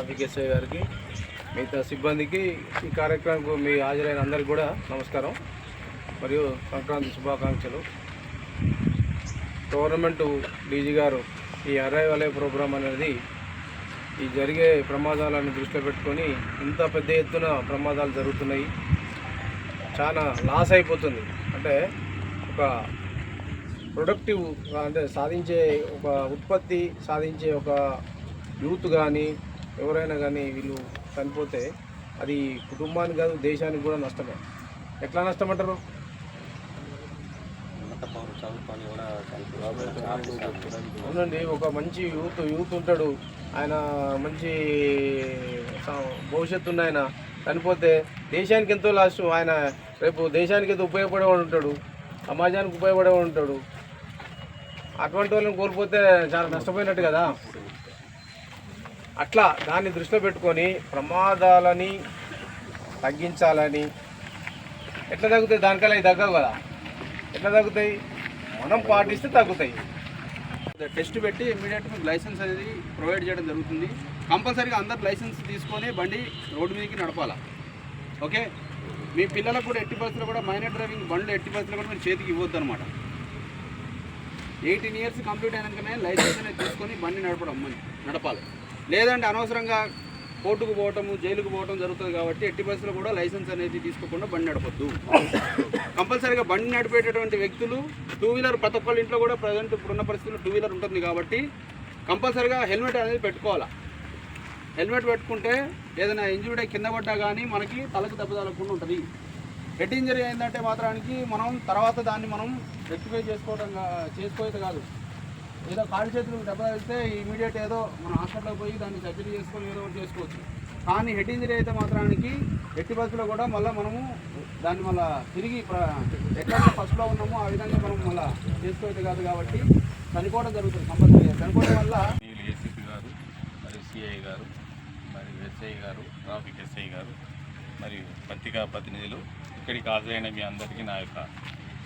SI గారికి మిగతా సిబ్బందికి ఈ కార్యక్రమంకు మీ హాజరైన అందరికీ కూడా నమస్కారం. మరియు సంక్రాంతి శుభాకాంక్షలు. గవర్నమెంట్ డీజీ గారు ఈ అరైవ్ ప్రోగ్రాం అనేది ఈ జరిగే ప్రమాదాలను దృష్టిలో పెట్టుకొని ఇంత పెద్ద ఎత్తున ప్రమాదాలు జరుగుతున్నాయి. చాలా లాస్ అయిపోతుంది. అంటే ఒక ప్రొడక్టివ్ అంటే సాధించే ఒక ఉత్పత్తి సాధించే ఒక యూత్ కానీ ఎవరైనా కానీ వీళ్ళు చనిపోతే అది కుటుంబానికి కాదు దేశానికి కూడా నష్టమే. ఎట్లా నష్టం అంటారు అవునండి ఒక మంచి యూత్ యూత్ ఉంటాడు. ఆయన మంచి భవిష్యత్తు ఉన్న ఆయన. చనిపోతే దేశానికి ఎంతో లాస్ట్. ఆయన రేపు దేశానికి ఎంతో ఉపయోగపడేవాడు ఉంటాడు. సమాజానికి ఉపయోగపడేవాడు ఉంటాడు. అటువంటి వాళ్ళని కోల్పోతే చాలా నష్టపోయినట్టు కదా? అట్లా దాన్ని దృష్టిలో పెట్టుకొని ప్రమాదాలని తగ్గించాలని ఎట్లా తగ్గుతాయి? దానికల్లా ఇవి తగ్గవు కదా. ఎట్లా తగ్గుతాయి? మనం పాటిస్తే తగ్గుతాయి. టెస్ట్ పెట్టి ఇమీడియట్ మీకు లైసెన్స్ అనేది ప్రొవైడ్ చేయడం జరుగుతుంది. కంపల్సరీగా అందరు లైసెన్స్ తీసుకొని బండి రోడ్డు మీదకి నడపాలా? ఓకే? మీ పిల్లలకు కూడా ఎట్టి పరిస్థితుల్లో కూడా మైనర్ డ్రైవింగ్ బండ్లు ఎట్టి పరిస్థితుల్లో కూడా మీరు చేతికి ఇవ్వద్దు అనమాట ఎయిటీన్ ఇయర్స్ కంప్లీట్ అయినాకనే లైసెన్స్ అనేది తీసుకొని బండి నడపడం నడపాలి. లేదంటే అనవసరంగా కోర్టుకు పోవటము జైలుకు పోవటం జరుగుతుంది కాబట్టి ఎట్టి బస్సులో కూడా లైసెన్స్ అనేది తీసుకోకుండా బండి నడపొద్దు. కంపల్సరీగా బండి నడిపేటటువంటి వ్యక్తులు టూ వీలర్ ప్రతి ఒక్కళ్ళ ఇంట్లో కూడా ప్రజెంట్ ఇప్పుడున్న పరిస్థితుల్లో టూ వీలర్ ఉంటుంది కాబట్టి కంపల్సరీగా హెల్మెట్ అనేది పెట్టుకోవాలా? హెల్మెట్ పెట్టుకుంటే ఏదైనా ఇంజురీ కింద పడ్డా కానీ మనకి తలకు దెబ్బ తగలకుండా ఉంటుంది. హెడ్ ఇంజరీ అయిందంటే మాత్రానికి మనం తర్వాత దాన్ని మనం రెక్టిఫై చేసుకోవడం కా- కాదు. ఏదో కాలు చేతులు దెబ్బ తగిలితే ఇమీడియట్ ఏదో మన హాస్పిటల్కి పోయి దాన్ని సర్జరీ చేసుకొని ఏదో ఒకటి చేసుకోవచ్చు. కానీ హెడ్ ఇంజరీ అయితే మాత్రానికి ఎట్టి బస్సులో కూడా మళ్ళీ మనము దాన్ని మళ్ళీ తిరిగి ప్ర- ఎక్కడ ఫస్ట్లో ఉన్నామో ఆ విధంగా మనం మళ్ళీ చేసుకోవచ్చు కాదు కాబట్టి చనిపోవడం జరుగుతుంది కంపల్సరీ చనిపోవడం వల్ల ఏసీపీ గారు మరియు సిఐ గారు మరియు ఎస్ఐ గారు ట్రాఫిక్ ఎస్ఐ గారు మరియు పత్రికా ప్రతినిధులు ఇక్కడికి హాజరైన మీ అందరికీ నా యొక్క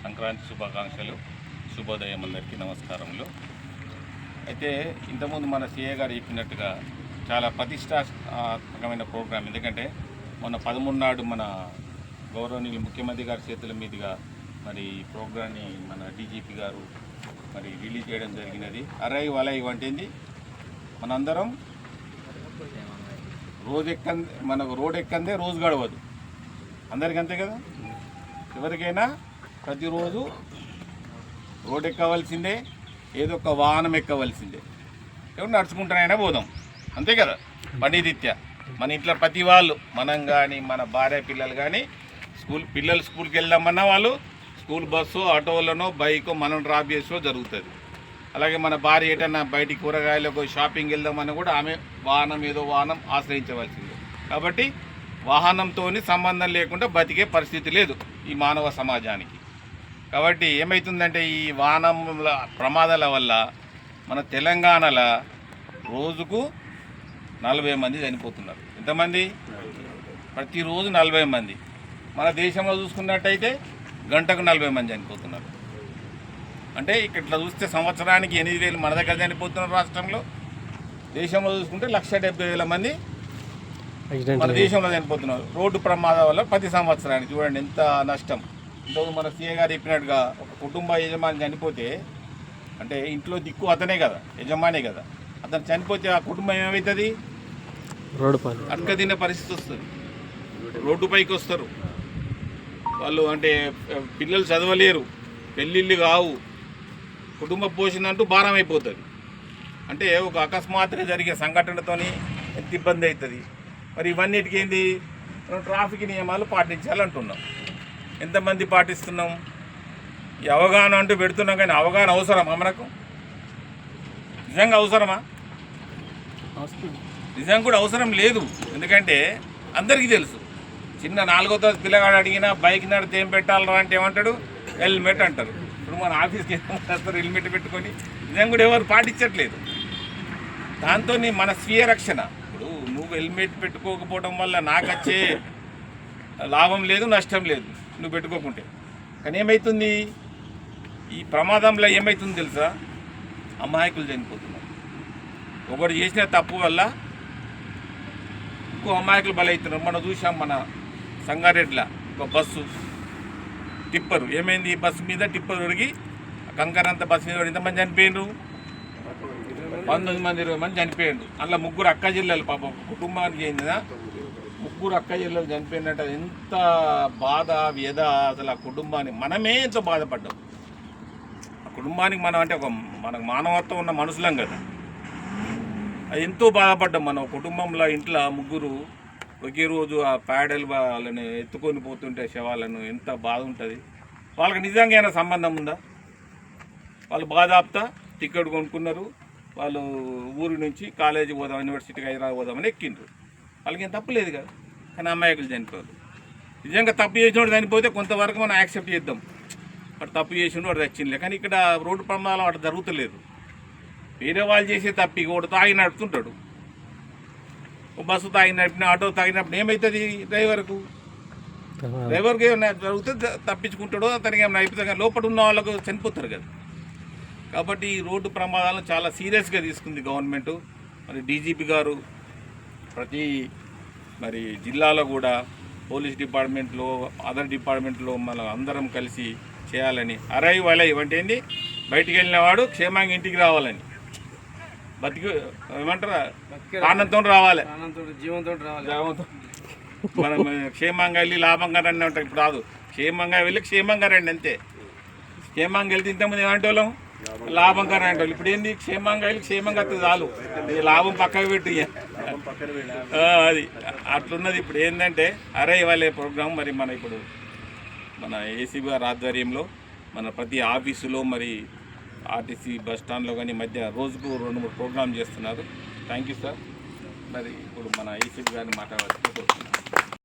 సంక్రాంతి శుభాకాంక్షలు శుభోదయం అందరికీ నమస్కారములు. అయితే ఇంతకుముందు మన సీఏ గారు చెప్పినట్టుగా చాలా ప్రతిష్టాత్మకమైన ప్రోగ్రాం ఎందుకంటే మొన్న పదమూడు నాడు మన గౌరవనీయులు ముఖ్యమంత్రి గారి చేతుల మీదుగా మరి ఈ ప్రోగ్రాన్ని మన డీజీపీ గారు మరి రిలీజ్ చేయడం జరిగినది. అరై వలై వంటింది మనందరం రోజు ఎక్కంది మనకు రోడ్ ఎక్కందే రోజు గడవదు. అందరికీ అంతే కదా? ఎవరికైనా ప్రతిరోజు రోడ్ ఎక్కవలసిందే ఏదో ఒక వాహనం ఎక్కవలసిందే. ఎవరు నడుచుకుంటానైనా పోదాం. అంతే కదా? రీత్యా మన ఇంట్లో ప్రతి వాళ్ళు మనం కానీ మన భార్య పిల్లలు కానీ స్కూల్ పిల్లలు స్కూల్కి వెళ్దామన్నా వాళ్ళు స్కూల్ బస్సు ఆటోలనో బైకో మనం డ్రాప్ చేసో జరుగుతుంది. అలాగే మన భార్య ఏటన్నా బయటికి కూరగాయలకు షాపింగ్ వెళ్దామని కూడా ఆమె వాహనం ఏదో వాహనం ఆశ్రయించవలసిందే. కాబట్టి వాహనంతో సంబంధం లేకుండా బతికే పరిస్థితి లేదు ఈ మానవ సమాజానికి. కాబట్టి ఏమవుతుందంటే ఈ వాహనముల ప్రమాదాల వల్ల మన తెలంగాణలో రోజుకు నలభై మంది చనిపోతున్నారు. ఎంతమంది? ప్రతిరోజు నలభై మంది. మన దేశంలో చూసుకున్నట్టయితే గంటకు నలభై మంది చనిపోతున్నారు. అంటే ఇక్కడ ఇట్లా చూస్తే సంవత్సరానికి ఎనిమిది వేలు మన దగ్గర చనిపోతున్నారు రాష్ట్రంలో. దేశంలో చూసుకుంటే లక్ష డెబ్బై వేల మంది మన దేశంలో చనిపోతున్నారు. రోడ్డు ప్రమాదం వల్ల ప్రతి సంవత్సరానికి చూడండి ఎంత నష్టం. ఇంతకు మన సీఏ గారు చెప్పినట్టుగా ఒక కుటుంబ యజమాని చనిపోతే అంటే ఇంట్లో దిక్కు అతనే కదా యజమానే కదా. అతను చనిపోతే ఆ కుటుంబం ఏమవుతుంది? రోడ్డు అక్క తినే పరిస్థితి వస్తుంది. రోడ్డు పైకి వస్తారు. వాళ్ళు అంటే పిల్లలు చదవలేరు పెళ్ళిళ్ళు కావు. కుటుంబ పోషణ అంటూ భారం అయిపోతుంది. అంటే ఒక అకస్మాత్తుగా జరిగే సంఘటనతోని ఎంత ఇబ్బంది అవుతుంది? మరి ఇవన్నిటికి ఏంది? మనం ట్రాఫిక్ నియమాలు పాటించాలంటున్నాం. ఎంతమంది పాటిస్తున్నాం? ఈ అవగాహన అంటూ పెడుతున్నాం కానీ అవగాహన అవసరమా మనకు? నిజంగా అవసరమా? నిజం కూడా అవసరం లేదు. ఎందుకంటే అందరికీ తెలుసు. చిన్న నాలుగో తరగతి పిల్లగాడు అడిగినా బైక్ నడితే ఏం పెట్టాలరా అంటే ఏమంటాడు? హెల్మెట్ అంటారు. ఇప్పుడు మన ఆఫీస్కి ఏమంటారు హెల్మెట్ పెట్టుకొని నిజం కూడా ఎవరు పాటించట్లేదు. దాంతో మన స్వీయ రక్షణ. ఇప్పుడు నువ్వు హెల్మెట్ పెట్టుకోకపోవడం వల్ల నాకు వచ్చే లాభం లేదు నష్టం లేదు. నువ్వు పెట్టుకోకుంటే. కానీ ఏమవుతుంది ఈ ప్రమాదంలో ఏమవుతుంది తెలుసా? అమాయకులు చనిపోతున్నారు. ఒకటి చేసిన తప్పు వల్ల ఎక్కువ అమాయకులు బలవుతున్నారు మనం చూసాం మన సంగారెడ్డిలో ఒక బస్సు టిప్పరు. ఏమైంది? ఈ బస్సు మీద టిప్పర్ ఉరిగి కంకరంత బస్సు మీద ఎంతమంది చనిపోయిండ్రు పంతొమ్మిది మంది ఇరవై మంది చనిపోయిండు అందులో ముగ్గురు అక్క జిల్లాలు పాపం. కుటుంబానికి చెందిన ముగ్గురు అక్క చెల్లెలు చనిపోయినట్టు అది ఎంత బాధ వ్యధ అసలు ఆ కుటుంబానికి. మనమే ఎంతో బాధపడ్డాం. ఆ కుటుంబానికి మనం అంటే ఒక మనకు మానవత్వం ఉన్న మనుషులం కదా. అది ఎంతో బాధపడ్డాం మనం. కుటుంబంలో ఇంట్లో ముగ్గురు ఒకే రోజు ఆ ప్యాడల్ వాళ్ళని ఎత్తుకొని పోతుంటే శవాలను ఎంత బాధ ఉంటుంది. వాళ్ళకి నిజంగా ఏమైనా సంబంధం ఉందా? వాళ్ళు బాధాప్తా టికెట్ కొనుక్కున్నారు. వాళ్ళు ఊరి నుంచి కాలేజీ పోదాం యూనివర్సిటీకి హైదరాబాద్ పోదామని ఎక్కిండ్రు. వాళ్ళకి ఏం తప్పు లేదు కదా. కానీ అమ్మాయికులు చనిపోరు నిజంగా తప్పు చేసినోడు చనిపోతే కొంతవరకు మనం యాక్సెప్ట్ చేద్దాం. వాడు తప్పు చేసినోడు వాడు తెచ్చిందిలే కానీ ఇక్కడ రోడ్డు ప్రమాదం వాడు జరుగుతలేదు. వేరే వాళ్ళు చేసే తప్పి ఒకటి తాగి నడుపుతుంటాడు. ఓ బస్సు తాగి నడిపిన ఆటో తాగినప్పుడు ఏమవుతుంది డ్రైవర్కు? డ్రైవర్కి ఏమైనా జరిగితే తప్పించుకుంటాడో అతనికి ఏమైనా అయిపోతుంది కానీ లోపల ఉన్న వాళ్ళకు చనిపోతారు కదా. కాబట్టి ఈ రోడ్డు ప్రమాదాలను చాలా సీరియస్గా తీసుకుంది గవర్నమెంట్. మరి డీజీపీ గారు ప్రతి మరి జిల్లాలో కూడా పోలీస్ డిపార్ట్మెంట్లో అదర్ డిపార్ట్మెంట్లో మన అందరం కలిసి చేయాలని అరైవ్ అలైవ్ అంటే ఏంటి బయటికి వెళ్ళిన వాడు క్షేమంగా ఇంటికి రావాలని. బతికి ఏమంటారా? ఆనందంతో రావాలి. జీవంతో రావాలి. మనం క్షేమంగా వెళ్ళి లాభంగా రండి ఉంటాం ఇప్పుడు రాదు. క్షేమంగా వెళ్ళి క్షేమంగా రండి అంతే. క్షేమంగా వెళ్తే ఇంతకుముందు ఏమంటే వాళ్ళం? లాభంగా రండి వాళ్ళు. ఇప్పుడు ఏంది? క్షేమంగా వెళ్ళి క్షేమంగా చాలు. లాభం పక్కకు పెట్టి అది. అట్లున్నది ఇప్పుడు ఏంటంటే అరే వాళ్ళే ప్రోగ్రాం మరి మన ఇప్పుడు మన ఏసీబీ గారి ఆధ్వర్యంలో మన ప్రతి ఆఫీసులో మరి ఆర్టీసీ బస్ స్టాండ్లో కానీ మధ్య రోజుకు రెండు మూడు ప్రోగ్రాం చేస్తున్నారు. థ్యాంక్ యూ సార్ మరి ఇప్పుడు మన ఏసీబీ గారిని మాట్లాడాల్సి కోరుతున్నాను